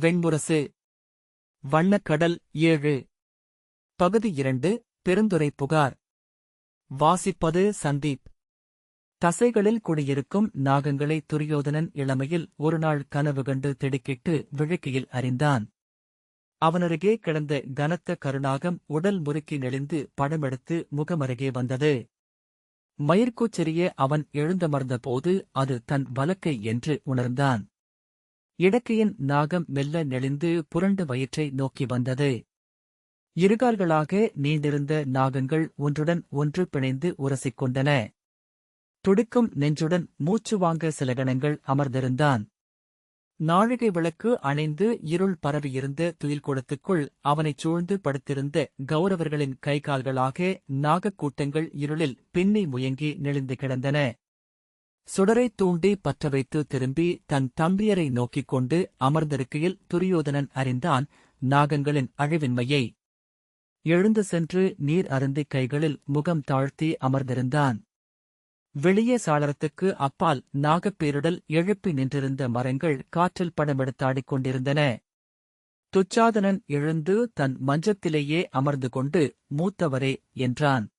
வெண்முரசு வண்ணக்கடல் ஏழு. பகுதி இரண்டு பெருந்துரை புகார். வாசிப்பது சந்தீப். தசைகளில் குடியிருக்கும் நாகங்களை துரியோதனன் இளமையில் ஒருநாள் கனவு கண்டு திடுக்கிட்டு விழுக்கையில் அறிந்தான். அவனருகே கிடந்த கனத்த கருணாகம் உடல் முறுக்கி நெளிந்து படமெடுத்து முகமருகே வந்தது. மயிர்கூச்செறிய அவன் எழுந்தமர்ந்தபோது அது தன் வலக்கை என்று உணர்ந்தான். இடக்கையின் நாகம் மெல்ல நெளிந்து புரண்டு வயிற்றை நோக்கி வந்தது. இருகால்களாக நீண்டிருந்த நாகங்கள் ஒன்றுடன் ஒன்று பிணைந்து உரசிக்கொண்டன. துடுக்கும் துடிக்கும் நெஞ்சுடன் மூச்சு வாங்க சில கணங்கள் அமர்ந்திருந்தான். நாழிகை விளக்கு அணைந்து இருள் பரவியிருந்த துயில் துயில்கூடத்துக்குள் அவனைச் சூழ்ந்து படுத்திருந்த கௌரவர்களின் கைகால்களாக நாகக்கூட்டங்கள் இருளில் பின்னி முயங்கி நெளிந்து கிடந்தன. சுடரைத் தூண்டி பற்ற வைத்து திரும்பி தன் தம்பியரை நோக்கிக் கொண்டு அமர்ந்திருக்கையில் துரியோதனன் அறிந்தான் நாகங்களின் அழிவின்மையை. எழுந்து சென்று நீர் அருந்திக் கைகளில் முகம் தாழ்த்தி அமர்ந்திருந்தான். வெளியே சாளரத்துக்கு அப்பால் நாகப்பேரிடல் எழுப்பி நின்றிருந்த மரங்கள் காற்றில் படமெடுத்தாடிக் கொண்டிருந்தன. துச்சாதனன் எழுந்து தன் மஞ்சத்திலேயே அமர்ந்து கொண்டு மூத்தவரே என்றான்.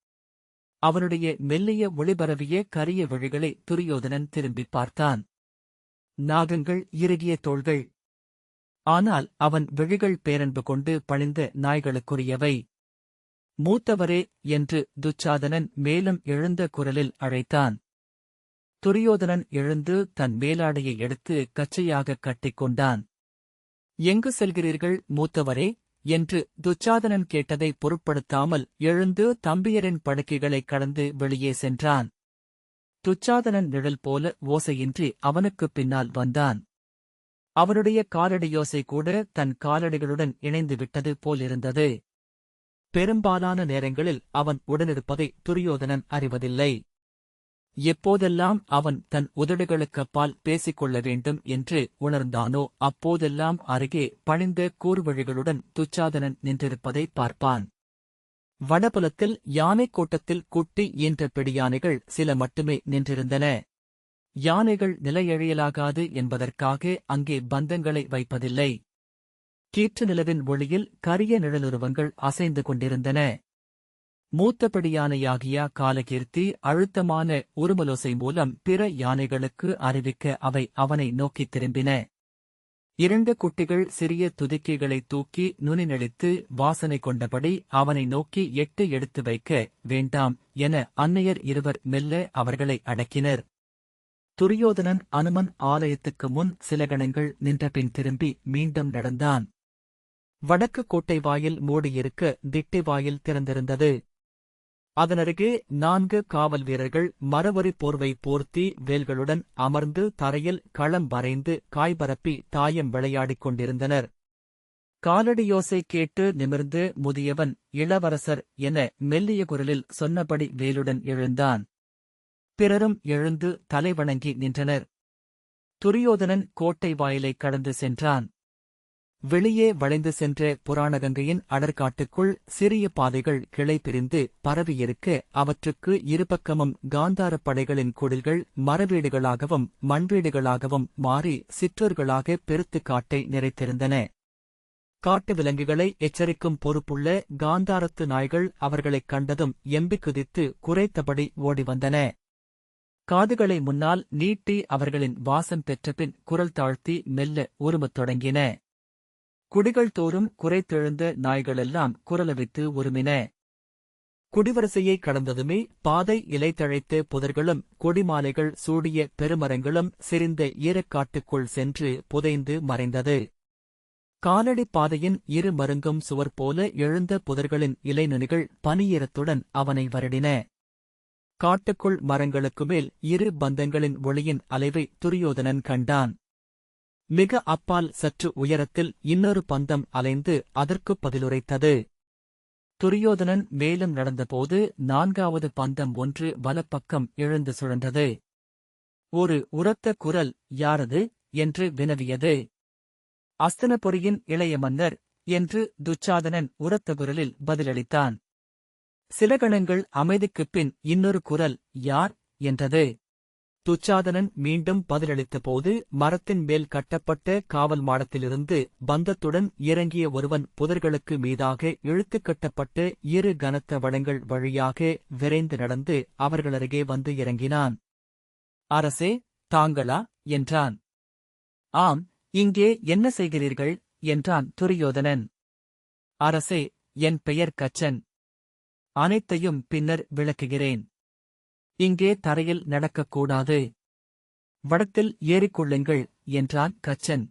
அவனுடைய மெல்லிய ஒளிபரவிய கரிய விழிகளை துரியோதனன் திரும்பிப் பார்த்தான். நாகங்கள் இறுகிய தோள்கள். ஆனால் அவன் விழிகள் பேரன்பு கொண்டு பணிந்த நாய்களுக்குரியவை. மூத்தவரே என்று துச்சாதனன் மேலும் எழுந்த குரலில் அழைத்தான். துரியோதனன் எழுந்து தன் மேலாடையை எடுத்து கச்சையாகக் கட்டிக்கொண்டான் எங்கு செல்கிறீர்கள் மூத்தவரே? என்று துச்சாதனன் கேட்டதை பொருட்படுத்தாமல் எழுந்து தம்பியரின் படுக்கைகளைக் கடந்து வெளியே சென்றான். துச்சாதனன் நிழல் போல ஓசையின்றி அவனுக்குப் பின்னால் வந்தான். அவனுடைய காலடியோசை கூட தன் காலடிகளுடன் இணைந்து விட்டது போலிருந்தது. பெரும்பாலான நேரங்களில் அவன் உடனிருப்பதை துரியோதனன் அறிவதில்லை. எப்போதெல்லாம் அவன் தன் உதடுகளுக்கப்பால் பேசிக்கொள்ள வேண்டும் என்று உணர்ந்தானோ அப்போதெல்லாம் அருகே பணிந்த கூர்வழிகளுடன் துச்சாதனன் நின்றிருப்பதை பார்ப்பான். வடபுலத்தில் யானைக் கோட்டத்தில் குட்டி ஈன்ற பிடியானைகள் சில மட்டுமே நின்றிருந்தன. யானைகள் நிலையழியலாகாது என்பதற்காக அங்கே பந்தங்களை வைப்பதில்லை. கீற்று நிலவின் ஒளியில் கரிய நிழலுருவங்கள் அசைந்து கொண்டிருந்தன. மூத்தபடி யானையாகிய காலகீர்த்தி அழுத்தமான உருமலோசை மூலம் பிற யானைகளுக்கு அறிவிக்க அவை அவனை நோக்கித் திரும்பின. இரண்டு குட்டிகள் சிறிய துதிக்கைகளை தூக்கி நுனிநெளித்து வாசனை கொண்டபடி அவனை நோக்கி எட்டு எடுத்து வைக்க வேண்டாம் என அன்னையர் இருவர் மெல்ல அவர்களை அடக்கினர். துரியோதனன் அனுமன் ஆலயத்துக்கு முன் சில கணங்கள் நின்றபின் திரும்பி மீண்டும் நடந்தான். வடக்கு கோட்டை வாயில் மூடியிருக்க திட்டை வாயில் திறந்திருந்தது. அதனருகே நான்கு காவல் வீரர்கள் மரவரி போர்வை போர்த்தி வேல்களுடன் அமர்ந்து தரையில் களம் வரைந்து காய்பரப்பி தாயம் விளையாடிக் கொண்டிருந்தனர். காலடியோசை கேட்டு நிமிர்ந்து முதியவன் இளவரசர் என மெல்லிய குரலில் சொன்னபடி வேலுடன் எழுந்தான். பிறரும் எழுந்து தலைவணங்கி நின்றனர். துரியோதனன் கோட்டை வாயிலைக் கடந்து சென்றான். வெளியே வளைந்து சென்ற புராணகங்கையின் அடர்காட்டுக்குள் சிறிய பாதைகள் கிளை பிரிந்து பரவியிருக்க அவற்றுக்கு இருபக்கமும் காந்தாரப் படைகளின் குடில்கள் மரவீடுகளாகவும் மண்வீடுகளாகவும் மாறி சிற்றோர்களாக பெருத்து காட்டை நிறைத்திருந்தன. காட்டு விலங்குகளை எச்சரிக்கும் பொறுப்புள்ள காந்தாரத்து நாய்கள் அவர்களைக் கண்டதும் எம்பி குதித்து குறைத்தபடி ஓடி வந்தன. காதுகளை முன்னால் நீட்டி அவர்களின் வாசம் பெற்றபின் குரல் தாழ்த்தி மெல்ல உருமத் தொடங்கின. குடிகள் தோறும் குறைத்தெழுந்த நாய்களெல்லாம் குரலவித்து உருமின. குடிவரிசையை கடந்ததுமே பாதை இலைத்தழைத்த புதர்களும் கொடிமாலைகள் சூடிய பெருமரங்களும் சிரிந்த ஈரக்காட்டுக்குள் சென்று புதைந்து மறைந்தது. காலடி பாதையின் இரு மருங்கும் சுவர் போல எழுந்த புதர்களின் இலைநுனிகள் பனியீரத்துடன் அவனை வருடின. காட்டுக்குள் மரங்களுக்கு மேல் இரு பந்தங்களின் ஒளியின் அலைவை துரியோதனன் கண்டான். மிக அப்பால் சற்று உயரத்தில் இன்னொரு பந்தம் அலைந்து அதற்குப் பதிலுரைத்தது. துரியோதனன் மேலும் நடந்தபோது நான்காவது பந்தம் ஒன்று வலப்பக்கம் எழுந்து சுழன்றது. ஒரு உரத்த குரல் யாரது? என்று வினவியது. அஸ்தனபுரியின் இளைய மன்னர் என்று துச்சாதனன் உரத்த குரலில் பதிலளித்தான். சில கணங்கள் அமைதிக்குப் பின் இன்னொரு குரல் யார்? என்றது. துச்சாதனன் மீண்டும் பதிலளித்தபோது மரத்தின் மேல் கட்டப்பட்ட காவல் மாடத்திலிருந்து பந்தத்துடன் இறங்கிய ஒருவன் புதர்களுக்கு மீதாக இழுத்து கட்டப்பட்ட இரு கனத்த வளங்கள் வழியாக விரைந்து நடந்து அவர்களருகே வந்து இறங்கினான். அரசே தாங்களா? என்றான். ஆம் இங்கே என்ன செய்கிறீர்கள்? என்றான் துரியோதனன். அரசே என் பெயர் கச்சன். அனைத்தையும் பின்னர் விளக்குகிறேன். இங்கே தரையில் நடக்கக்கூடாது. வடத்தில் ஏறிக்கொள்ளுங்கள் என்றான் கச்சன்.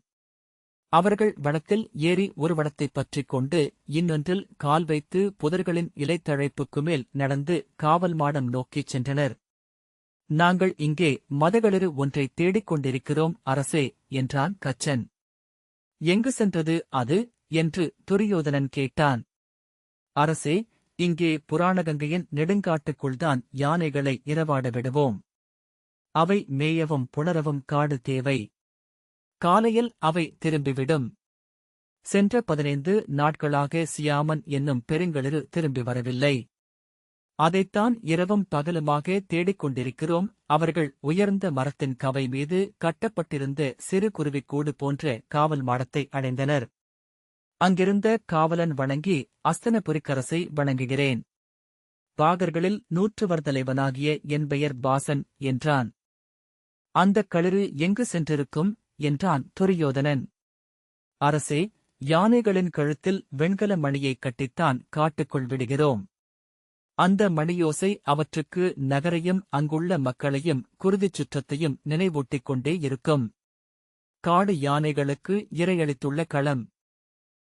அவர்கள் வடத்தில் ஏறி ஒரு வடத்தைப் பற்றிக் கொண்டு இன்னொன்றில் கால் வைத்து புதர்களின் இலைத்தழைப்புக்கு மேல் நடந்து காவல் மாடம் நோக்கிச் சென்றனர். நாங்கள் இங்கே மதகளிரு ஒன்றை தேடிக் கொண்டிருக்கிறோம் அரசே என்றான் கச்சன். எங்கு சென்றது அது? என்று துரியோதனன் கேட்டான். அரசே இங்கே புராணகங்கையின் நெடுங்காட்டுக்குள்தான் யானைகளை இரவாட விடுவோம் அவை மேயவும் புணரவும் காடு தேவை. காலையில் அவை திரும்பிவிடும். சென்ற பதினைந்து நாட்களாக சியாமன் என்னும் பெருங்களிரு திரும்பி வரவில்லை. அதைத்தான் இரவும் பகலுமாக தேடிக் கொண்டிருக்கிறோம் அவர்கள் உயர்ந்த மரத்தின் கவை மீது கட்டப்பட்டிருந்த சிறு குருவிக்கூடு போன்ற காவல் மாடத்தை அடைந்தனர். அங்கிருந்த காவலன் வணங்கி அஸ்தனபுரிக்கரசை வணங்குகிறேன். பாகர்களில் நூற்றுவர் தலைவனாகிய என் பெயர் பாசன் என்றான். அந்தக் களிறு எங்கு சென்றிருக்கும்? என்றான் துரியோதனன். அரசே யானைகளின் கழுத்தில் வெண்கல மணியைக் கட்டித்தான் காட்டுக்குள் விடுகிறோம். அந்த மணியோசை அவற்றுக்கு நகரையும் அங்குள்ள மக்களையும் குருதிச் சுற்றத்தையும் நினைவூட்டிக் கொண்டே இருக்கும். காடு யானைகளுக்கு இரையளித்துள்ள களம்.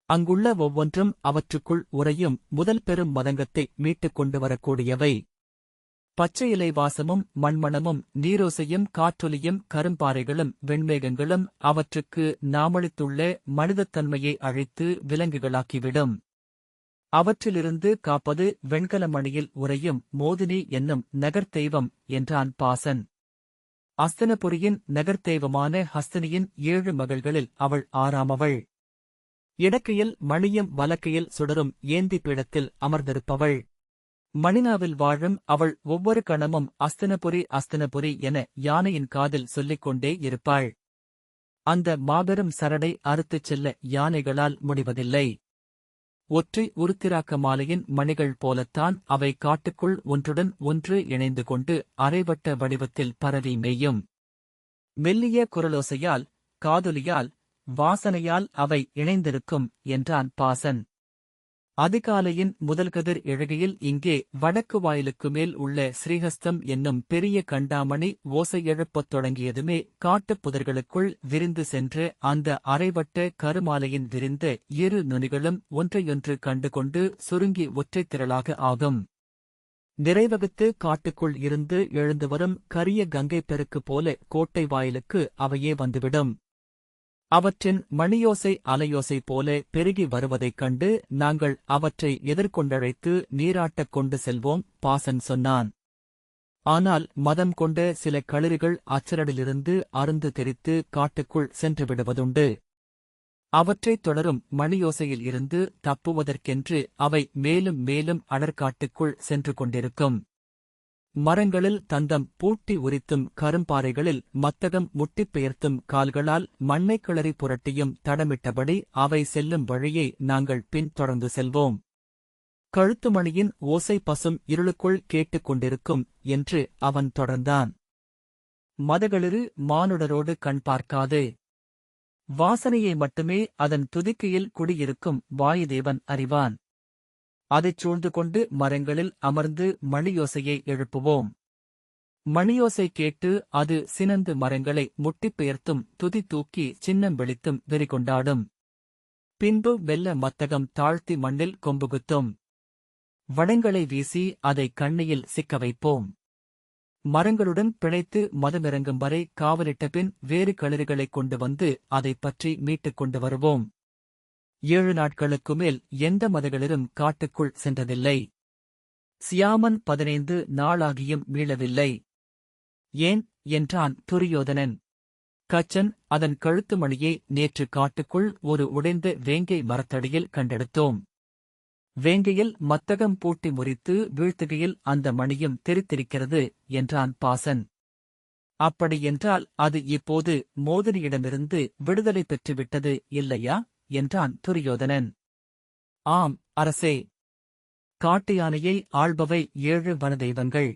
அங்குள்ள ஒவ்வொன்றும் அவற்றுக்குள் உறையும் முதல் பெரும் மதங்கத்தை மீட்டுக் கொண்டு வரக்கூடியவை பச்சை இலை வாசமும் மண்மணமும் நீரோசையும் காற்றொலியும் கரும்பாறைகளும் வெண்மேகங்களும் அவற்றுக்கு நாமளித்துள்ள மனிதத்தன்மையை அழைத்து விலங்குகளாக்கிவிடும். அவற்றிலிருந்து காப்பது வெண்கல மணியில் உறையும் மோதினி என்னும் நகர்த்தெய்வம் என்றான் பாசன். அஸ்தனபுரியின் நகர்த்தெய்வமான ஹஸ்தினியின் ஏழு மகள்களில் அவள் ஆறாமவள் இடக்கையில் மணியும் வலக்கையில் சுடரும் ஏந்தி பீடத்தில் அமர்ந்திருப்பவள். மணினாவில் வாழும் அவள் ஒவ்வொரு கணமும் அஸ்தனபுரி அஸ்தனபுரி என யானையின் காதில் சொல்லிக் கொண்டே இருப்பாள். அந்த மாபெரும் சரடை அறுத்துச் செல்ல யானைகளால் முடிவதில்லை. ஒற்றை உருத்திராக்க மாலையின் மணிகள் போலத்தான் அவை காட்டுக்குள் ஒன்றுடன் ஒன்று இணைந்து கொண்டு அரைவட்ட வடிவத்தில் பரவி மெய்யும் மெல்லிய குரலோசையால் காதொலியால் வாசனையால் அவை இணைந்திருக்கும் என்றான் பாசன். அதிகாலையின் முதல் கதிர் இழகையில் இங்கே வடக்கு வாயிலுக்கு மேல் உள்ள ஸ்ரீஹஸ்தம் என்னும் பெரிய கண்டாமணி ஓசை எழுப்பத் தொடங்கியதுமே காட்டுப் புதர்களுக்குள் விரிந்து சென்று அந்த அரைவட்ட கருமாலையின் விரிந்த இரு நுனிகளும் ஒன்றையொன்று கண்டுகொண்டு சுருங்கி ஒற்றைத் திரளாக ஆகும். நிறைவகுத்து காட்டுக்குள் இருந்து எழுந்து வரும் கரிய கங்கை பெருக்கு போல கோட்டை வாயிலுக்கு அவையே வந்துவிடும். அவற்றின் மணியோசை அலையோசை போல பெருகி வருவதைக் கண்டு நாங்கள் அவற்றை எதிர்கொண்டழைத்து நீராட்டக் கொண்டு செல்வோம் பாசன் சொன்னான். ஆனால் மதம் கொண்ட சில களிறுகள் அச்சரடிலிருந்து அருந்து தெரித்து காட்டுக்குள் சென்று விடுவதுண்டு. அவற்றைத் தொடரும் மணியோசையில் இருந்து தப்புவதற்கென்று அவை மேலும் மேலும் அடற்காட்டுக்குள் சென்று கொண்டிருக்கும். மரங்களில் தந்தம் பூட்டி உரித்தும் கரும்பாறைகளில் மத்தகம் முட்டிப் பெயர்த்தும் கால்களால் மண்ணைக் கிளறி புரட்டியும் தடமிட்டபடி அவை செல்லும் வழியை நாங்கள் பின் தொடர்ந்து செல்வோம் கழுத்துமணியின் ஓசை பசும் இருளுக்குள் கேட்டுக் கொண்டிருக்கும் என்று அவன் தொடர்ந்தான். மதகளிரு மானுடரோடு கண் பார்க்காது. வாசனையை மட்டுமே அதன் துதிக்கையில் குடியிருக்கும் வாயுதேவன் அறிவான். அதைச் சூழ்ந்து கொண்டு மரங்களில் அமர்ந்து மணியோசையை எழுப்புவோம். மணியோசை கேட்டு அது சினந்து மரங்களை முட்டிப் பெயர்த்தும் துதி தூக்கி சின்னம் வெளித்தும் வெறிகொண்டாடும் பின்பு வெல்ல மத்தகம் தாழ்த்தி மண்ணில் கொம்புகுத்தும் வடங்களை வீசி அதை கண்ணியில் சிக்க வைப்போம். மரங்களுடன் பிணைத்து மதமிறங்கும் வரை காவலிட்ட பின் வேறு களிறுகளைக் கொண்டு வந்து அதைப் பற்றி மீட்டுக் கொண்டு வருவோம். ஏழு நாட்களுக்கு மேல் எந்த மதகளிலும் காட்டுக்குள் சென்றதில்லை. சியாமன் பதினைந்து நாளாகியும் மீளவில்லை ஏன்? என்றான் துரியோதனன். கச்சன் அதன் கழுத்து மணியை நேற்று காட்டுக்குள் ஒரு உடைந்த வேங்கை மரத்தடியில் கண்டெடுத்தோம். வேங்கையில் மத்தகம் பூட்டி முறித்து வீழ்த்துகையில் அந்த மணியும் தெரித்திருக்கிறது என்றான் பாசன். அப்படியென்றால் அது இப்போது மோதினியிடமிருந்து விடுதலை பெற்றுவிட்டது இல்லையா? என்றான் துரியோதனன். ஆம் அரசே. காட்டு யானையை ஆள்பவை ஏழு வனதெய்வங்கள்.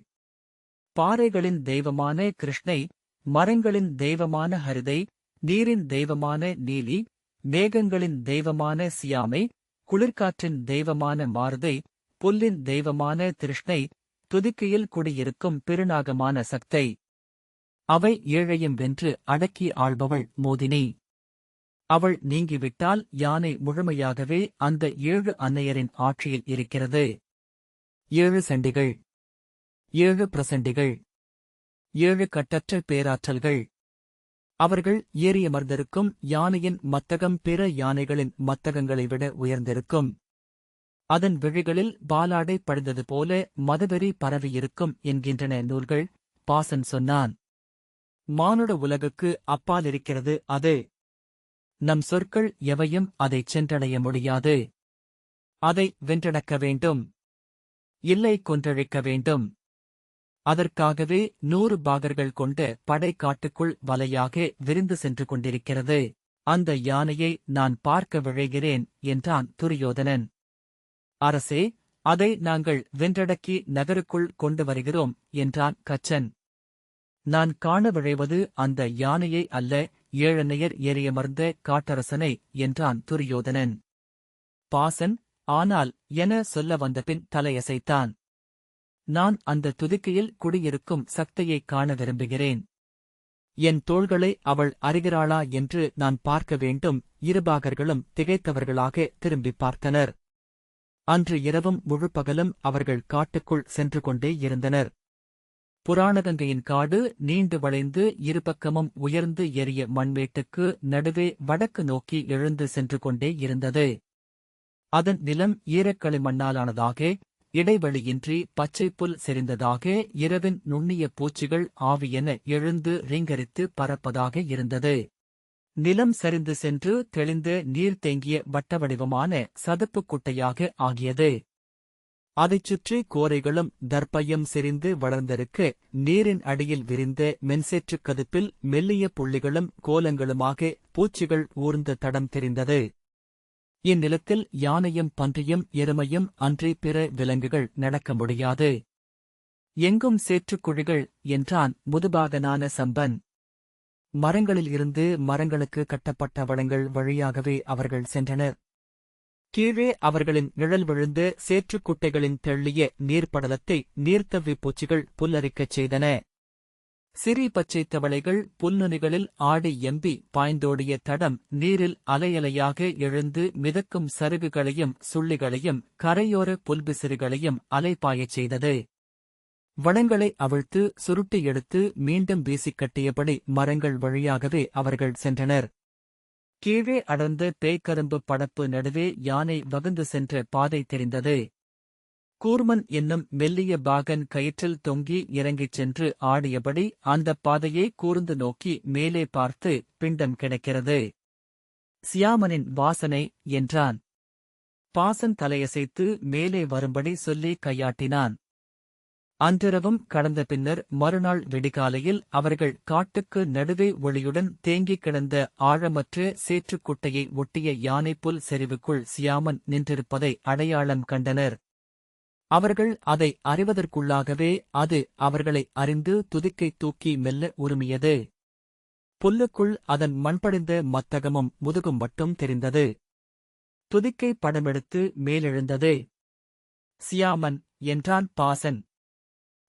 பாறைகளின் தெய்வமான கிருஷ்ணை மரங்களின் தெய்வமான ஹரிதை நீரின் தெய்வமான நீலி மேகங்களின் தெய்வமான சியாமை குளிர்காற்றின் தெய்வமான மாருதை புல்லின் தெய்வமான திருஷ்ணை துதிக்கையில் குடியிருக்கும் பெருநாகமான சக்தை. அவை ஏழையும் வென்று அடக்கி ஆள்பவள் மோதினி. அவள் நீங்கிவிட்டால் யானை முழுமையாகவே அந்த ஏழு அன்னையரின் ஆட்சியில் இருக்கிறது. ஏழு சண்டிகள். ஏழு பிரசண்டிகள். ஏழு கட்டற்ற பேராற்றல்கள். அவர்கள் ஏறியமர்ந்திருக்கும் யானையின் மத்தகம் பிற யானைகளின் மத்தகங்களை விட உயர்ந்திருக்கும். அதன் விழிகளில் பாலாடை படிந்தது போல மதவெறி பரவியிருக்கும் என்கின்றன நூல்கள். பாசன் சொன்னான். மானுட உலகுக்கு அப்பாலிருக்கிறது அது. நம் சொற்கள் எவையும் அதைச் சென்றடைய முடியாது. அதை வென்றடக்க வேண்டும். இல்லை கொன்றழிக்க வேண்டும். அதற்காகவே நூறு பாகர்கள் கொண்ட படை காட்டுக்குள் வலையாக விரிந்து சென்று கொண்டிருக்கிறது. அந்த யானையை நான் பார்க்க விழைகிறேன் என்றான் துரியோதனன். அரசே அதை நாங்கள் வென்றடக்கி நகருக்குள் கொண்டு வருகிறோம் என்றான் கச்சன். நான் காண விழைவது அந்த யானையை அல்ல ஏழனையர் ஏறியமர்ந்த காட்டரசனை என்றான் துரியோதனன். பாசன் ஆனால் என சொல்ல வந்தபின் தலையசைத்தான். நான் அந்த துதிக்கையில் குடியிருக்கும் சக்தியைக் காண விரும்புகிறேன். என் தோள்களை அவள் அறிகிறாளா என்று நான் பார்க்க வேண்டும். இருபாகர்களும் திகைத்தவர்களாக திரும்பிப் பார்த்தனர். அன்று இரவும் முழுப்பகலும் அவர்கள் காட்டுக்குள் சென்று கொண்டே இருந்தனர். புராணகங்கையின் காடு நீண்டு வளைந்து இருபக்கமும் உயர்ந்து எரிய மண்மேட்டுக்கு நடுவே வடக்கு நோக்கி எழுந்து சென்று கொண்டே இருந்தது. அதன் நிலம் ஈரக்களி மண்ணாலானதாக இடைவெளியின்றி பச்சைப்புல் புல் செறிந்ததாக இரவின் நுண்ணிய பூச்சிகள் ஆவியென எழுந்து ரீங்கரித்து பறப்பதாக இருந்தது. நிலம் சரிந்து சென்று தெளிந்த நீர் தேங்கிய வட்டவடிவமான சதுப்புக் குட்டையாக ஆகியது. அதைச் சுற்றி கோரைகளும் தர்ப்பையும் செறிந்து வளர்ந்திருக்க. நீரின் அடியில் விரிந்த மென்சேற்றுக் கதுப்பில் மெல்லிய புள்ளிகளும் கோலங்களுமாக பூச்சிகள் ஊர்ந்த தடம் தெரிந்தது. இந்நிலத்தில் யானையும் பன்றியும் எருமையும் அன்றி பிற விலங்குகள் நடக்க முடியாது. எங்கும் சேற்றுக் குழிகள் என்றான் முதுபாகனான சம்பன். மரங்களில் இருந்து மரங்களுக்கு கட்டப்பட்ட வளங்கள் வழியாகவே அவர்கள் சென்றனர். கீழே அவர்களின் நிழல் விழுந்து சேற்றுக் குட்டைகளின் தெள்ளிய நீர்ப்படலத்தை நீர்த்தவி பூச்சிகள் புல்லரிக்கச் செய்தன. சிறி பச்சை தவளைகள் புல்நுனிகளில் ஆடி எம்பி பாய்ந்தோடிய தடம் நீரில் அலையலையாக எழுந்து மிதக்கும் சருகுகளையும் சுள்ளிகளையும் கரையோர புல்பிசிறுகளையும் அலைப்பாயச் செய்தது. வளங்களை அவிழ்த்து சுருட்டி எடுத்து மீண்டும் வீசிக் கட்டியபடி மரங்கள் வழியாகவே அவர்கள் சென்றனர். கீழே அடர்ந்த பேய்கரும்பு படப்பு நடுவே யானை வகுந்து சென்ற பாதை தெரிந்தது. கூர்மன் என்னும் மெல்லிய பாகன் கயிற்றில் தொங்கி இறங்கிச் சென்று ஆடியபடி அந்தப் பாதையை கூர்ந்து நோக்கி மேலே பார்த்து பிண்டம் கிடைக்கிறது. சியாமனின் வாசனை என்றான். பாசன் தலையசைத்து மேலே வரும்படி சொல்லி கையாட்டினான். அன்றிரவும் கடந்த பின்னர் மறுநாள் வெடிகாலையில் அவர்கள் காட்டுக்கு நடுவே ஒளியுடன் தேங்கிக் கிடந்த ஆழமற்ற சேற்றுக்குட்டையை ஒட்டிய யானைப்புல் செறிவுக்குள் சியாமன் நின்றிருப்பதை அடையாளம் கண்டனர். அவர்கள் அதை அறிவதற்குள்ளாகவே அது அவர்களை அறிந்து துதிக்கை தூக்கி மெல்ல உருமியது. புல்லுக்குள் அதன் மண்படிந்த மத்தகமும் முதுகும் மட்டும் தெரிந்தது. துதிக்கை படமெடுத்து மேலெழுந்தது. சியாமன் என்றான் பாசன்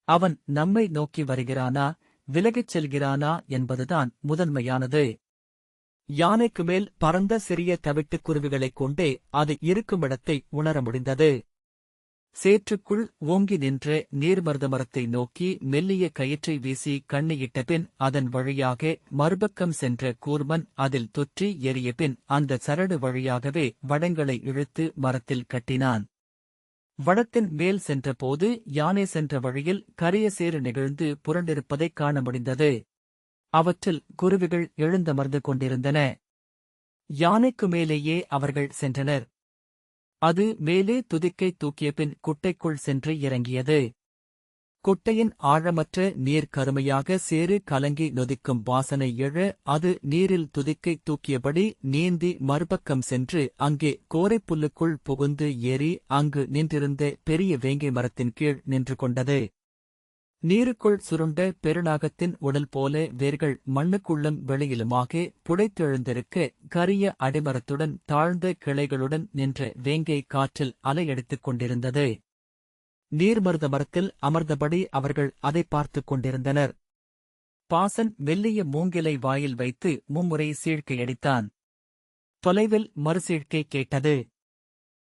அவன் நம்மை நோக்கி வருகிறானா? விலகிச் செல்கிறானா? என்பதுதான் முதன்மையானது. யானைக்கு மேல் பரந்த சிறிய தவிட்டுக் குருவிகளைக் கொண்டே அது இருக்குமிடத்தை உணர முடிந்தது. சேற்றுக்குள் ஓங்கி நின்ற நீர்மருத மரத்தை நோக்கி மெல்லிய கயிற்றை வீசி கண்ணியிட்ட பின் அதன் வழியாக மறுபக்கம் சென்ற கூர்மன் அதில் தொற்றி எரிய பின் அந்த சரடு வழியாகவே வடங்களை இழுத்து மரத்தில் கட்டினான். வடத்தின் மேல் சென்றபோது யானை சென்ற வழியில் கரிய சேறு நெகிழ்ந்து புரண்டிருப்பதைக் காண முடிந்தது. அவற்றில் குருவிகள் எழுந்தமர்ந்து கொண்டிருந்தன. யானைக்கு மேலேயே அவர்கள் சென்றனர். அது மேலே துதிக்கை தூக்கிய பின் குட்டைக்குள் சென்று இறங்கியது. குட்டையின் ஆழமற்ற நீர் கருமையாக சேறு கலங்கி நொதிக்கும் வாசனை எழ அது நீரில் துதிக்கை தூக்கியபடி நீந்தி மறுபக்கம் சென்று அங்கே கோரைப்புல்லுக்குள் புகுந்து ஏறி அங்கு நின்றிருந்த பெரிய வேங்கை மரத்தின் கீழ் நின்று கொண்டது. நீருக்குள் சுருண்ட பெருநாகத்தின் உடல் போல வேர்கள் மண்ணுக்குள்ளும் வெளியிலுமாக புடைத்தெழுந்திருக்க கரிய அடிமரத்துடன் தாழ்ந்த கிளைகளுடன் நின்ற வேங்கை காற்றில் அலையடித்துக் கொண்டிருந்தது. நீர்மருத மரத்தில் அமர்ந்தபடி அவர்கள் அதை பார்த்துக் கொண்டிருந்தனர். பாசன் மெல்லிய மூங்கிலை வாயில் வைத்து மும்முறை சீழ்க்கையடித்தான் தொலைவில் மறுசீழ்க்கை கேட்டது.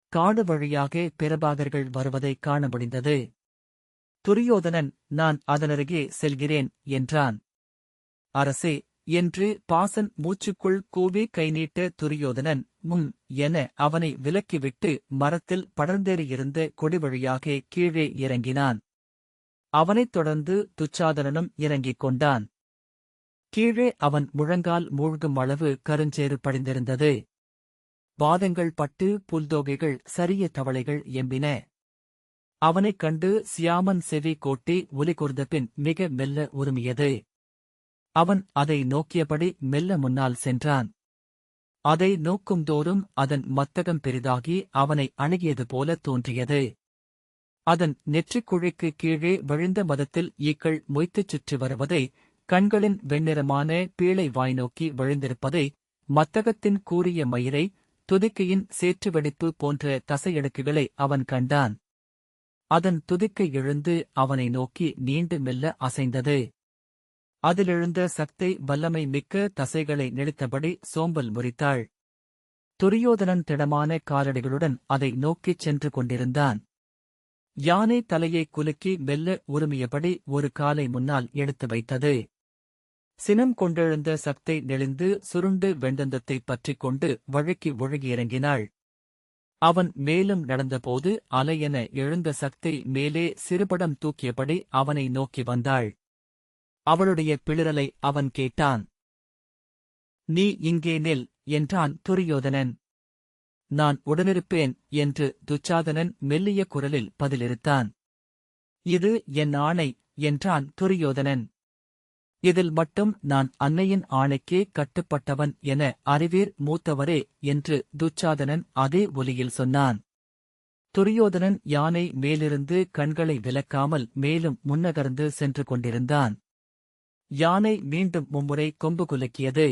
காடு வழியாக பிரபாகர்கள் வருவதைக் காண முடிந்தது. துரியோதனன் நான் அதனருகே செல்கிறேன் என்றான். அரசே என்று பாசன் மூச்சுக்குள் கூவி கை நீட்ட துரியோதனன் முன் என அவனை விலக்கிவிட்டு மரத்தில் படர்ந்தேறியிருந்த கொடி வழியாக கீழே இறங்கினான். அவனைத் தொடர்ந்து துச்சாதனனும் இறங்கிக் கொண்டான். கீழே அவன் முழங்கால் மூழ்கும் அளவு கருஞ்சேறு படிந்திருந்தது. பாதங்கள் பட்டு புல்தோகைகள் சரிய தவளைகள் எம்பின. அவனைக் கண்டு சியாமன் செவி கோட்டி ஒலி பின் மிக மெல்ல உருமியது. அவன் அதை நோக்கியபடி மெல்ல முன்னால் சென்றான். அதை நோக்கும்தோறும் அதன் மத்தகம் பெரிதாகி அவனை அணுகியது போல தோன்றியது. அதன் நெற்றிக்குழிக்கு கீழே விழுந்த மதத்தில் ஈக்கள் மொய்த்துச் சுற்றி வருவதை கண்களின் வெண்ணிறமான பீளை வாய் நோக்கி விழுந்திருப்பதை மத்தகத்தின் கூறிய மயிரை துதிக்கையின் சேற்று வெடிப்பு போன்ற தசையடுக்குகளை அவன் கண்டான். அதன் துதிக்கை எழுந்து அவனை நோக்கி நீண்டு மெல்ல அசைந்தது. அதிலெழுந்த சக்தை வல்லமை மிக்க தசைகளை நெளித்தபடி சோம்பல் முறித்தாள். துரியோதனன் திடமான காலடிகளுடன் அதை நோக்கிச் சென்று கொண்டிருந்தான். யானை தலையை குலுக்கி மெல்ல உருமியபடி ஒரு காலை முன்னால் எடுத்து வைத்தது. சினம் கொண்டெழுந்த சக்தை நெளிந்து சுருண்டு வெண்டந்தத்தைப் பற்றிக் கொண்டு வழுக்கி ஒழுகி இறங்கினாள். அவன் மேலும் நடந்தபோது அலையென எழுந்த சக்தி மேலே சிறுபடம் தூக்கியபடி அவனை நோக்கி வந்தாள். அவளுடைய பிளிரலை அவன் கேட்டான். நீ இங்கே நில் என்றான் துரியோதனன். நான் உடனிருப்பேன் என்று துச்சாதனன் மெல்லிய குரலில் பதிலிருத்தான் இது என் ஆணை என்றான் துரியோதனன். இதில் மட்டும் நான் அன்னையின் ஆணைக்கே கட்டுப்பட்டவன் என அறிவீர் மூத்தவரே என்று துச்சாதனன் அதே ஒலியில் சொன்னான். துரியோதனன் யானை மேலிருந்து கண்களை விலக்காமல் மேலும் முன்னகர்ந்து சென்று கொண்டிருந்தான். யானை மீண்டும் மும்முறை கொம்பு குலுக்கியது.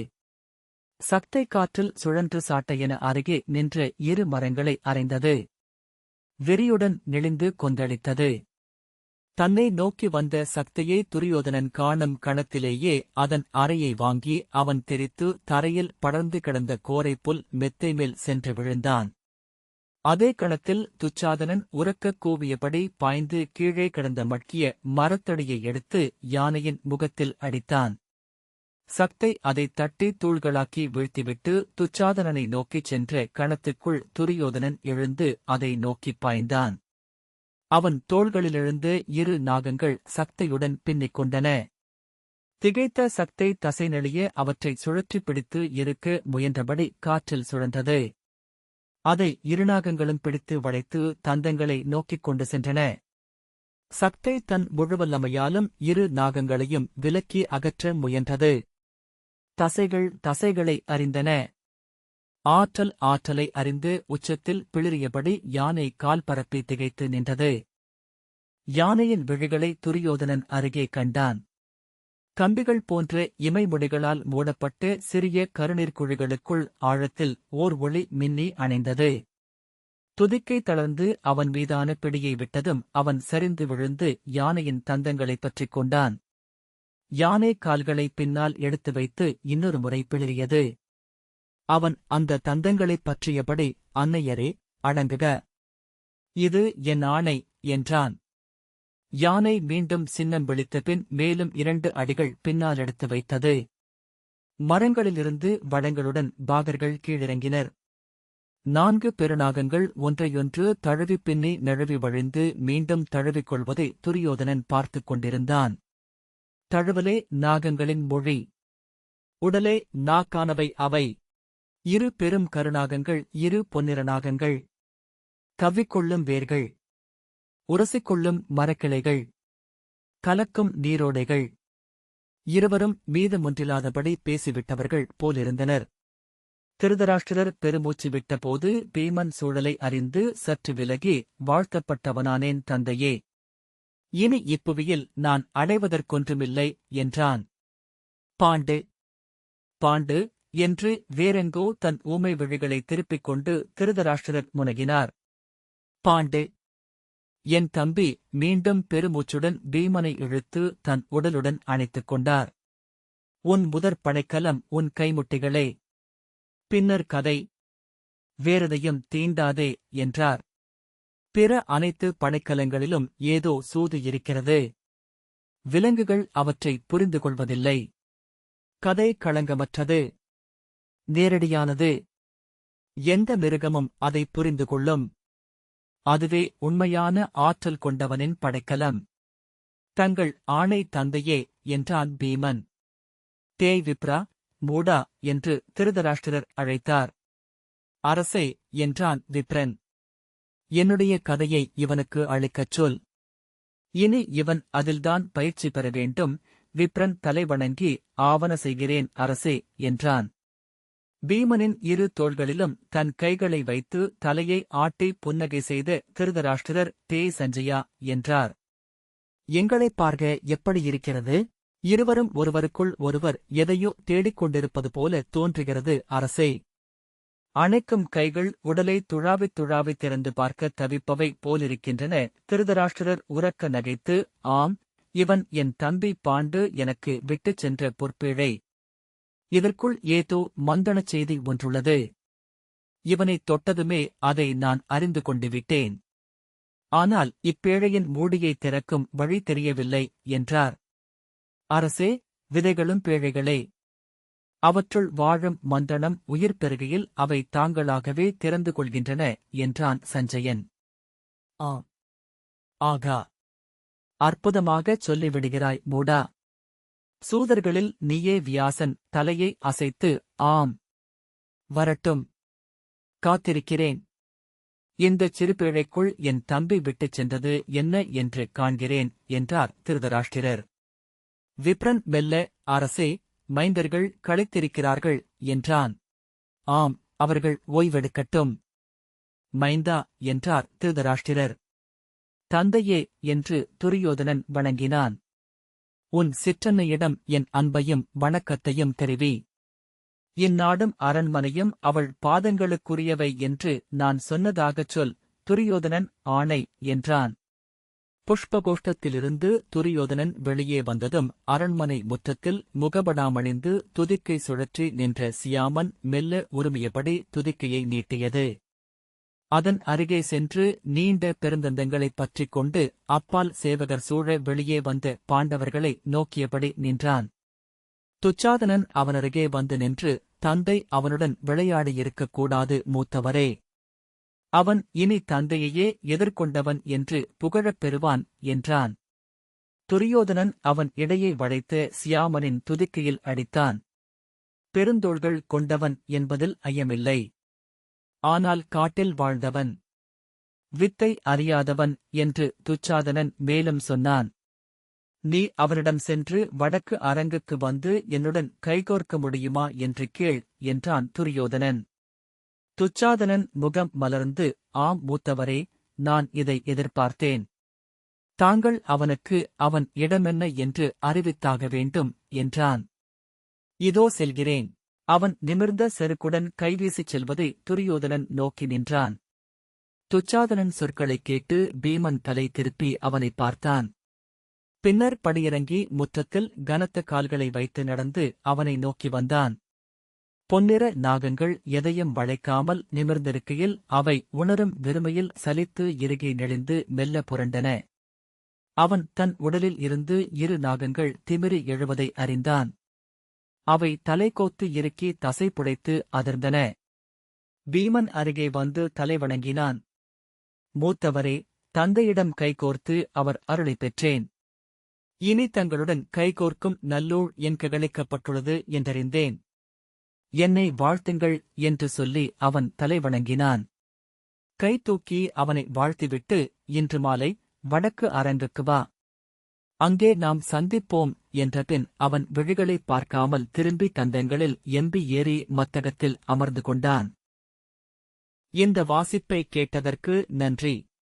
சக்தை காற்றில் சுழன்று சாட்டையென அருகே நின்ற இரு மரங்களை அறைந்தது வெறியுடன் நெளிந்து கொந்தளித்தது. தன்னை நோக்கி வந்த சக்தியை துரியோதனன் காணும் கணத்திலேயே அதன் அறையை வாங்கி அவன் தெரித்து தரையில் படர்ந்து கிடந்த கோரைப்புல் மெத்தை மேல் சென்று விழுந்தான். அதே கணத்தில் துச்சாதனன் உறக்கக் கூவியபடி பாய்ந்து கீழே கிடந்த மட்கிய மரத்தடியை எடுத்து யானையின் முகத்தில் அடித்தான். சக்தை அதை தட்டி தூள்களாக்கி வீழ்த்திவிட்டு துச்சாதனனை நோக்கிச் சென்ற கணத்துக்குள் துரியோதனன் எழுந்து அதை நோக்கிப் பாய்ந்தான். அவன் தோள்களிலிருந்து இரு நாகங்கள் சக்தையுடன் பின்னிக் கொண்டன. திகைத்த சக்தை தசை நெளிய அவற்றை சுழற்றிப் பிடித்து இருக்க முயன்றபடி காற்றில் சுழன்றது. அதை இருநாகங்களும் பிடித்து வளைத்து தந்தங்களை நோக்கிக் கொண்டு சென்றன. சக்தை தன் முழுவல்லமையாலும் இரு நாகங்களையும் விலக்கி அகற்ற முயன்றது. தசைகள் தசைகளை அறிந்தன. ஆற்றல் ஆற்றலை அறிந்து உச்சத்தில் பிளிறியபடி யானை கால் பரப்பி திகைத்து நின்றது. யானையின் விழிகளை துரியோதனன் அருகே கண்டான். கம்பிகள் போன்ற இமைமுடிகளால் மூடப்பட்டு சிறிய கருநீர்க்குழிகளுக்குள் ஆழத்தில் ஓர் ஒளி மின்னி அணைந்தது. துதிக்கை தளர்ந்து அவன் மீதான பிடியை விட்டதும் அவன் சரிந்து விழுந்து யானையின் தந்தங்களைப் பற்றிக் கொண்டான். யானை கால்களை பின்னால் எடுத்து வைத்து இன்னொரு முறை பிளிரியது அவன் அந்த தந்தங்களைப் பற்றியபடி அன்னையரே அடங்குக. இது என் ஆணை என்றான். யானை மீண்டும் சின்னம் விழித்தபின் மேலும் இரண்டு அடிகள் பின்னால் எடுத்து வைத்தது. மரங்களிலிருந்து வடங்களுடன் பாகர்கள் கீழிறங்கினர். நான்கு பெருநாகங்கள் ஒன்றையொன்று தழுவி பின்னி நழுவி வழிந்து மீண்டும் தழுவிக் கொள்வதை துரியோதனன் பார்த்துக் கொண்டிருந்தான். தழுவலே நாகங்களின் மொழி. உடலே நாக்கானவை அவை. இரு பெரும் கருநாகங்கள் இரு பொன்னிற நாகங்கள். கவ்விக்கொள்ளும் வேர்கள். உரசிக்கொள்ளும் மரக்கிளைகள் கலக்கும் நீரோடைகள். இருவரும் மீதமொன்றில்லாதபடி பேசிவிட்டவர்கள் போலிருந்தனர். திருதராஷ்டிரர் பெருமூச்சு விட்டபோது பீமன் சூழலை அறிந்து சற்று விலகி வாழ்த்தப்பட்டவனானேன் தந்தையே இனி இப்புவியில் நான் அடைவதற்கொன்றுமில்லை என்றான். பாண்டு பாண்டு என்று வேறெங்கோ தன் ஊமை விழிகளை திருப்பிக் கொண்டு திருதராஷ்டிரர் முனகினார். பாண்டு என் தம்பி மீண்டும் பெருமூச்சுடன் பீமனை இழுத்து தன் உடலுடன் அணைத்துக் கொண்டார். உன் முதற் படைக்கலம் உன் கைமுட்டிகளே. பின்னர் கதை. வேறெதையும் தீண்டாதே என்றார். பிற அனைத்து படைக்கலங்களிலும் ஏதோ சூது இருக்கிறது. விலங்குகள் அவற்றை புரிந்து கொள்வதில்லை. கதை களங்கமற்றது. நேரடியானது. எந்த மிருகமும் அதை புரிந்து கொள்ளும். அதுவே உண்மையான ஆற்றல் கொண்டவனின் படைக்கலம். தங்கள் ஆணை தந்தையே என்றான் பீமன். தேய் விப்ரா மூடா என்று திருதராஷ்டிரர் அழைத்தார். அரசே என்றான் விப்ரன். என்னுடைய கதையை இவனுக்கு அளிக்கச் சொல். இனி இவன் அதில்தான் பயிற்சி பெற வேண்டும். விப்ரன் தலைவணங்கி ஆவன செய்கிறேன் அரசே என்றான். பீமனின் இரு தோள்களிலும் தன் கைகளை வைத்து தலையை ஆட்டி புன்னகை செய்த திருதராஷ்டிரர் தே. சஞ்சயா என்றார். எங்களைப் பார்க்க எப்படி இருக்கிறது? இருவரும் ஒருவருக்குள் ஒருவர் எதையோ தேடிக் கொண்டிருப்பது போல தோன்றுகிறது அரசே. அணைக்கும் கைகள் உடலை துழாவித் துழாவித் திறந்து பார்க்க தவிப்பவை போலிருக்கின்றன. திருதராஷ்டிரர் உறக்க நகைத்து ஆம் இவன் என் தம்பி பாண்டு எனக்கு விட்டுச் சென்ற பொற்பிழை. இதற்குள் ஏதோ மந்தனச் செய்தி ஒன்றுள்ளது. இவனைத் தொட்டதுமே அதை நான் அறிந்து கொண்டு விட்டேன். ஆனால் இப்பேழையின் மூடியை திறக்கும் வழி தெரியவில்லை என்றார். அரசே விதைகளும் பேழைகளே. அவற்றுள் வாழும் மந்தனம் உயிர் பெருகையில் அவை தாங்களாகவே திறந்து கொள்கின்றன என்றான் சஞ்சயன். ஆ ஆகா. அற்புதமாகச் சொல்லிவிடுகிறாய் மூடா. சூதர்களில் நீயே வியாசன் தலையை அசைத்து ஆம் வரட்டும் காத்திருக்கிறேன். இந்தச் சிறுபிழைக்குள் என் தம்பி விட்டுச் சென்றது என்ன என்று காண்கிறேன் என்றார் திருதராஷ்டிரர். விப்ரன் மெல்ல அரசே மைந்தர்கள் களைத்திருக்கிறார்கள் என்றான். ஆம் அவர்கள் ஓய்வெடுக்கட்டும் மைந்தா என்றார் திருதராஷ்டிரர். தந்தையே என்று துரியோதனன் வணங்கினான். உன் சிற்றன்னையிடம் என் அன்பையும் வணக்கத்தையும் தெரிவி. இந்நாடும் அரண்மனையும் அவள் பாதங்களுக்குரியவை என்று நான் சொன்னதாகச் சொல் துரியோதனன் ஆணை என்றான். புஷ்பகோஷ்டத்திலிருந்து துரியோதனன் வெளியே வந்ததும் அரண்மனை முற்றத்தில் முகபடாமணிந்து துதிக்கை சுழற்றி நின்ற சியாமன் மெல்ல உரிமையபடி துதிக்கையை நீட்டியது. அதன் அருகே சென்று நீண்ட பெருந்தந்தங்களைப் பற்றிக் கொண்டு அப்பால் சேவகர் சூழ வெளியே வந்த பாண்டவர்களை நோக்கியபடி நின்றான். துச்சாதனன் அவனருகே வந்து நின்று தந்தை அவனுடன் விளையாடியிருக்கக் கூடாது மூத்தவரே. அவன் இனி தந்தையையே எதிர்கொண்டவன் என்று புகழப் பெறுவான் என்றான். துரியோதனன் அவன் இடையே வளைத்து சியாமனின் துதிக்கையில் அடித்தான். பெருந்தோள்கள் கொண்டவன் என்பதில் ஐயமில்லை. ஆனால் காட்டில் வாழ்ந்தவன். வித்தை அறியாதவன் என்று துச்சாதனன் மேலும் சொன்னான். நீ அவரிடம் சென்று வடக்கு அரங்குக்கு வந்து என்னுடன் கைகோர்க்க முடியுமா என்று கேள் என்றான் துரியோதனன். துச்சாதனன் முகம் மலர்ந்து ஆம் மூத்தவரே நான் இதை எதிர்பார்த்தேன். தாங்கள் அவனுக்கு அவன் இடமென்ன என்று அறிவித்தாக வேண்டும் என்றான். இதோ செல்கிறேன். அவன் நிமிர்ந்த செருக்குடன் கைவீசிச் செல்வதை துரியோதனன் நோக்கி நின்றான். துச்சாதனன் சொற்களைக் கேட்டு பீமன் தலை திருப்பி அவனை பார்த்தான். பின்னர் படியிறங்கி முற்றத்தில் கனத்த கால்களை வைத்து நடந்து அவனை நோக்கி வந்தான். பொன்னிற நாகங்கள் எதையும் வளைக்காமல் நிமிர்ந்திருக்கையில் அவை உணரும் வெறுமையில் சலித்து இறுகி நெளிந்து மெல்ல புரண்டன. அவன் தன் உடலில் இருந்து இரு நாகங்கள் திமிரி எழுவதை அறிந்தான். அவை தலைகோத்து இறுக்கி தசை புடைத்து அதிர்ந்தன. பீமன் அருகே வந்து தலை வணங்கினான் மூத்தவரே தந்தையிடம் கைகோர்த்து அவர் அருளை பெற்றேன். இனி தங்களுடன் கைகோர்க்கும் நல்லூழ் என் ககழிக்கப்பட்டுள்ளது என்றறிந்தேன். என்னை வாழ்த்துங்கள் என்று சொல்லி அவன் தலை வணங்கினான் கை தூக்கி அவனை வாழ்த்திவிட்டு இன்று மாலை வடக்கு அரங்குக்கு வா. அங்கே நாம் சந்திப்போம் என்றபின் அவன் விழிகளை பார்க்காமல் திரும்பி தந்தங்களில் எம்பி ஏறி மத்தகத்தில் அமர்ந்து கொண்டான். இந்த வாசிப்பை கேட்டதற்கு நன்றி.